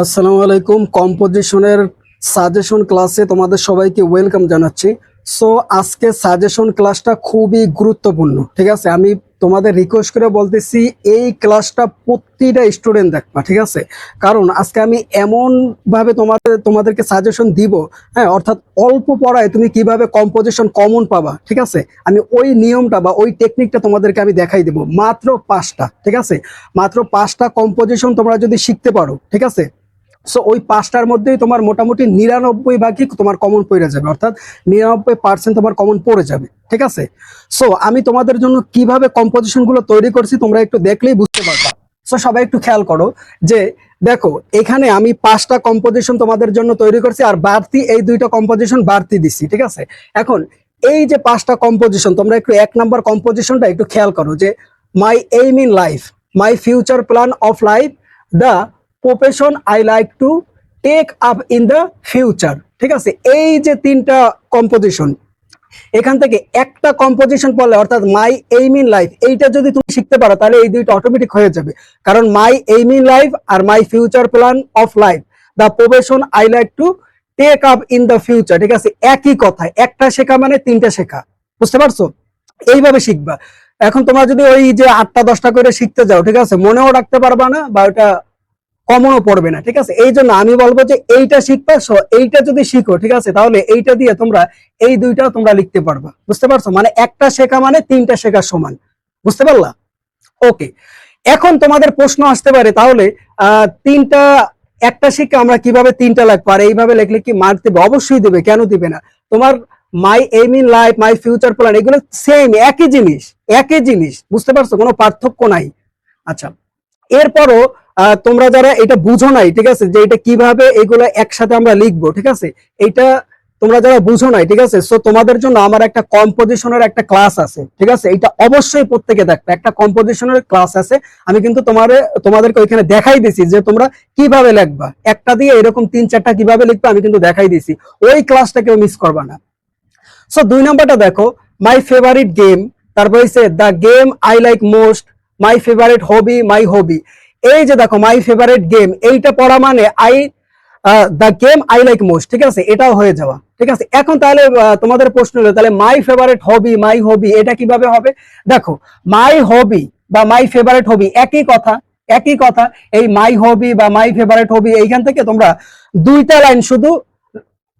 আসসালামু আলাইকুম। কম্পোজিশনের সাজেশন ক্লাসে তোমাদের সবাইকে ওয়েলকাম জানাচ্ছি। সো আজকে সাজেশন ক্লাসটা খুবই গুরুত্বপূর্ণ, ঠিক আছে? আমি তোমাদের রিকোয়েস্ট করে বলতেছি, এই ক্লাসটা প্রতিটা স্টুডেন্ট দেখবা, ঠিক আছে? কারণ আজকে আমি এমন ভাবে তোমাদের, তোমাদেরকে সাজেশন দিব হ্যাঁ অর্থাৎ অল্প পড়ায় তুমি কীভাবে কম্পোজিশন কমন পাবা, ঠিক আছে? আমি ওই নিয়মটা বা ওই টেকনিকটা তোমাদেরকে আমি দেখাই দেবো, মাত্র পাঁচটা, ঠিক আছে? মাত্র পাঁচটা কম্পোজিশন তোমরা যদি শিখতে পারো, ঠিক আছে? সো ওই পাঁচটার মধ্যেই তোমার মোটামুটি নিরানব্বই ভাগই তোমার কমন পড়ে যাবে। অর্থাৎ নিরানব্বই পার্সেন্ট তোমার কমন পড়ে যাবে। ঠিক আছে? সো আমি তোমাদের জন্য কীভাবে কম্পোজিশনগুলো তৈরি করছি তোমরা একটু দেখলেই বুঝতে পারবা। সো সবাই একটু খেয়াল করো যে, দেখো, এখানে আমি পাঁচটা কম্পোজিশন তোমাদের জন্য তৈরি করছি আর বাড়তি এই দুইটা কম্পোজিশন বাড়তি দিচ্ছি ঠিক আছে? এখন, এই যে পাঁচটা কম্পোজিশন তোমরা একটু এক নাম্বার কম্পোজিশনটা একটু খেয়াল করো যে my aim in life my future plan of life the profession I like to take up in the future ঠিক আছে? এই যে তিনটা কম্পোজিশন এখান থেকে একটা কম্পোজিশন পড়লে, অর্থাৎ মাই এইম ইন লাইফ এইটা যদি তুমি শিখতে পারো, তাহলে এই দুইটা অটোমেটিক হয়ে যাবে। কারণ my aim in life R my future plan of life the profession I like to take up in the future ঠিক আছে? একই কথা একটা শেখা মানে তিনটা শেখা। বুঝতে পারছ? এইভাবে শিখবা। এখন তোমরা যদি ওই যে আটটা দশটা করে শিখতে যাও, ঠিক আছে? মনেও রাখতে পারবা না, বা ওটা কমনও পড়বে না, ঠিক আছে? এই জন্য আমি বলব যে এইটা শিখবা এইটা যদি শিখো, ঠিক আছে? তাহলে এইটা দিয়ে তোমরা এই দুইটাও তোমরা লিখতে পারবা, বুঝতে পারছ? মানে একটা শেখা মানে তিনটা শেখা সমান, বুঝতে পারলা? ওকে, এখন তোমাদের প্রশ্ন আসতে পারে, তাহলে তিনটা, একটা শিখে আমরা কীভাবে তিনটা লাগবো? আর এইভাবে লিখলে কি মার্ক দেবে? অবশ্যই দেবে, কেন দিবে না? তোমার my aim in life my future plan এগুলো সেম একই জিনিস একই জিনিস, বুঝতে পারছ? কোনো পার্থক্য নাই। আচ্ছা এরপরও তোমরা যারা এটা বুঝো নাই, ঠিক আছে, যে এটা কীভাবে এগুলো একসাথে আমরা লিখব, ঠিক আছে, এটা তোমরা যারা বুঝো নাই, ঠিক আছে সো তোমাদের জন্য আমার একটা কম্পোজিশনের একটা ক্লাস আছে, ঠিক আছে, এটা অবশ্যই প্রত্যেকে দেখবে, একটা কম্পোজিশনের ক্লাস আছে, আমি কিন্তু তোমার, তোমাদেরকে ওইখানে দেখাই দিছি যে তোমরা কীভাবে লিখবা, একটা দিয়ে এরকম তিন চারটা কীভাবে লিখবা, আমি কিন্তু দেখাই দিছি, ওই ক্লাসটা কেউ মিস করবা না। সো দুই নম্বরটা দেখো মাই ফেভারিট গেম তারপর হচ্ছে the game I like most my favourite hobby my hobby এই যে দেখো মাই ফেভারিট গেম এইটা পড়া মানে I the game I like most ঠিক আছে? এটাও হয়ে যাওয়া, ঠিক আছে? এখন তাহলে তোমাদের প্রশ্ন হলো, তাহলে মাই ফেভারিট হবি মাই হবি এটা কীভাবে হবে? দেখো মাই হবি বা মাই ফেভারিট হবি একই কথা একই কথা, এই মাই হবি বা মাই ফেভারিট হবি এইখান থেকে তোমরা দুইটা লাইন শুধু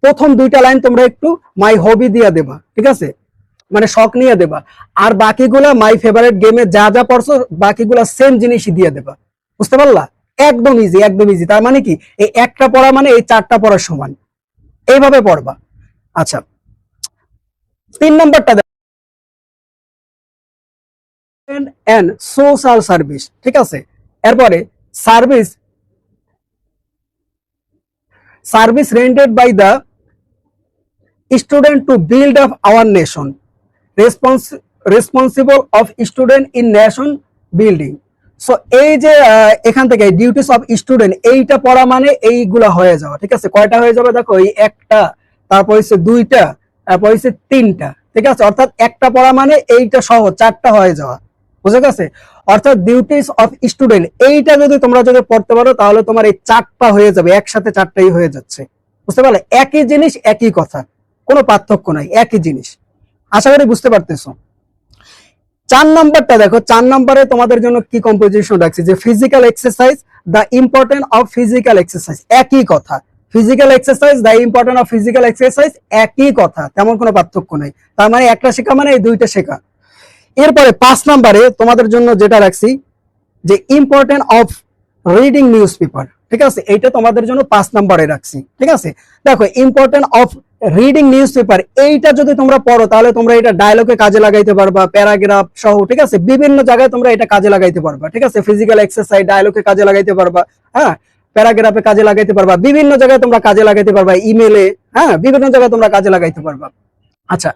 প্রথম দুইটা লাইন তোমরা একটু মাই হবি দিয়ে দেবা, ঠিক আছে? মানে শখ নিয়ে দেবা। আর বাকিগুলা মাই ফেভারিট গেমে যা যা পড়ছো, বাকিগুলা সেম জিনিসই দিয়ে দেবা। বুঝতে পারলা? একদম ইজি একদম ইজি তার মানে কি? এই একটা পড়া মানে এই চারটা পড়ার সমান। এইভাবে পড়বা। আচ্ছা। তিন নম্বরটা এন্ড সোশ্যাল সার্ভিস ঠিক আছে? এরপরে service service rendered by the student to build up our nation response responsible of student in nation building so এই যে এখান থেকে ডিউটিস অফ স্টুডেন্ট এইটা পড়া মানে এইগুলা হয়ে যাওয়া, ঠিক আছে? কয়টা হয়ে যাবে? দেখো, এই একটা, তারপর হচ্ছে দুইটা, তারপর হচ্ছে তিনটা, ঠিক আছে? অর্থাৎ একটা পড়া মানে এইটা সহ, চারটা হয়ে যাওয়া, বুঝে গেছে? অর্থাৎ ডিউটিস অফ স্টুডেন্ট এইটা যদি তোমরা যদি পড়তে পারো, তাহলে তোমার এই চারটা হয়ে যাবে, একসাথে চারটাই হয়ে যাচ্ছে, বুঝতে পারলে? একই জিনিস, একই কথা, কোনো পার্থক্য নাই, একই জিনিস। আশা করি বুঝতে পারতেছো। চার নাম্বারটা দেখো, চার নাম্বারে তোমাদের জন্য কি কম্পোজিশন রাখছি, যে physical exercise the important of physical exercise একই কথা। Physical exercise the important of physical exercise একই কথা, তেমন কোনো পার্থক্য নেই। তার মানে একটা শেখা মানে এই দুইটা শেখা। এরপরে পাঁচ নাম্বারে তোমাদের জন্য যেটা রাখছি, যে important of reading newspaper ঠিক আছে? এইটা তোমাদের জন্য পাঁচ নাম্বারে রাখছি, ঠিক আছে? দেখো important of reading newspaper এইটা যদি তোমরা পড়ো, তাহলে তোমরা এটা ডায়লগে কাজে লাগাইতে পারবা প্যারাগ্রাফ সহ, ঠিক আছে? বিভিন্ন জায়গায় তোমরা এটা কাজে লাগাইতে পারবা, ঠিক আছে? ফিজিক্যাল এক্সারসাইজ ডায়লগে কাজে লাগাইতে পারবা হ্যাঁ? প্যারাগ্রাফে কাজে লাগাইতে পারবা, বিভিন্ন জায়গায় তোমরা কাজে লাগাইতে পারবা ইমেলে হ্যাঁ? বিভিন্ন জায়গায় তোমরা কাজে লাগাইতে পারবা। আচ্ছা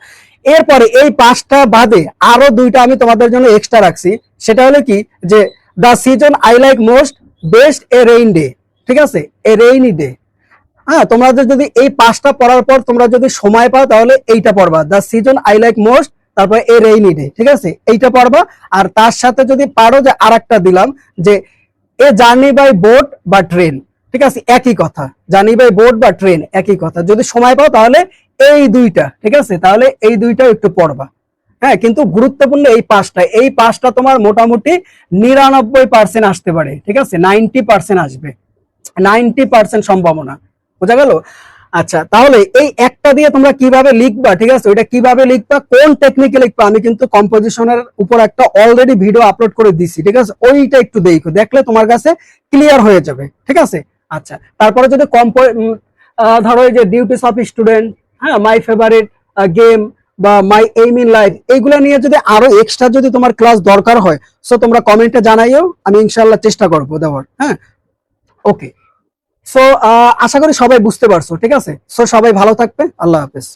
এরপরে এই পাঁচটা বাদে আরও দুইটা আমি তোমাদের জন্য এক্সট্রা রাখছি। সেটা হলো কি? যে the season I like most best a rain day ঠিক আছে? এ রেইনি ডে হ্যাঁ তোমাদের যদি এই পাঁচটা পড়ার পর তোমরা যদি সময় পাও, তাহলে এইটা পড়বা। The season I like most তারপর এ রেইনি ডে ঠিক আছে? এইটা পড়বা। আর তার সাথে যদি পারো যে আর দিলাম, যে এ জার্নি বাই বোট বা ট্রেন ঠিক আছে? একই কথা। জানি বাই বোর্ড বা ট্রেন একই কথা। যদি সময় পাও, তাহলে এই দুইটা, ঠিক আছে? তাহলে এই দুইটা একটু পড়বা। হ্যাঁ কিন্তু গুরুত্বপূর্ণ এই পাঁচটা। এই পাঁচটা তোমার মোটামুটি নিরানব্বই পার্সেন্ট আসতে পারে, ঠিক আছে? নাইনটি পার্সেন্ট আসবে। নাইনটি পার্সেন্ট সম্ভাবনা। বোঝা গেল? আচ্ছা তাহলে এই একটা দিয়ে তোমরা কীভাবে লিখবা, ঠিক আছে? ওইটা কীভাবে লিখবা, কোন টেকনিকে লিখবা? আমি কিন্তু কম্পোজিশনের উপর একটা অলরেডি ভিডিও আপলোড করে দিছি, ঠিক আছে? ওইটা একটু দেখো, দেখলে তোমার কাছে ক্লিয়ার হয়ে যাবে, ঠিক আছে? আচ্ছা তারপরে যদি কম্পো ধরো যে ডিউটিস অফ স্টুডেন্ট হ্যাঁ মাই ফেভারিট গেম বা মাই এইম ইন লাইফ এইগুলো নিয়ে যদি আরও এক্সট্রা যদি তোমার ক্লাস দরকার হয় সো তোমরা কমেন্টে জানাইও, আমি ইনশাল্লাহ চেষ্টা করব দেওয়ার হ্যাঁ? ওকে সো আশা করি সবাই বুঝতে পারছ ঠিক আছে? সো সবাই ভালো থাকবে আল্লাহ হাফেজ।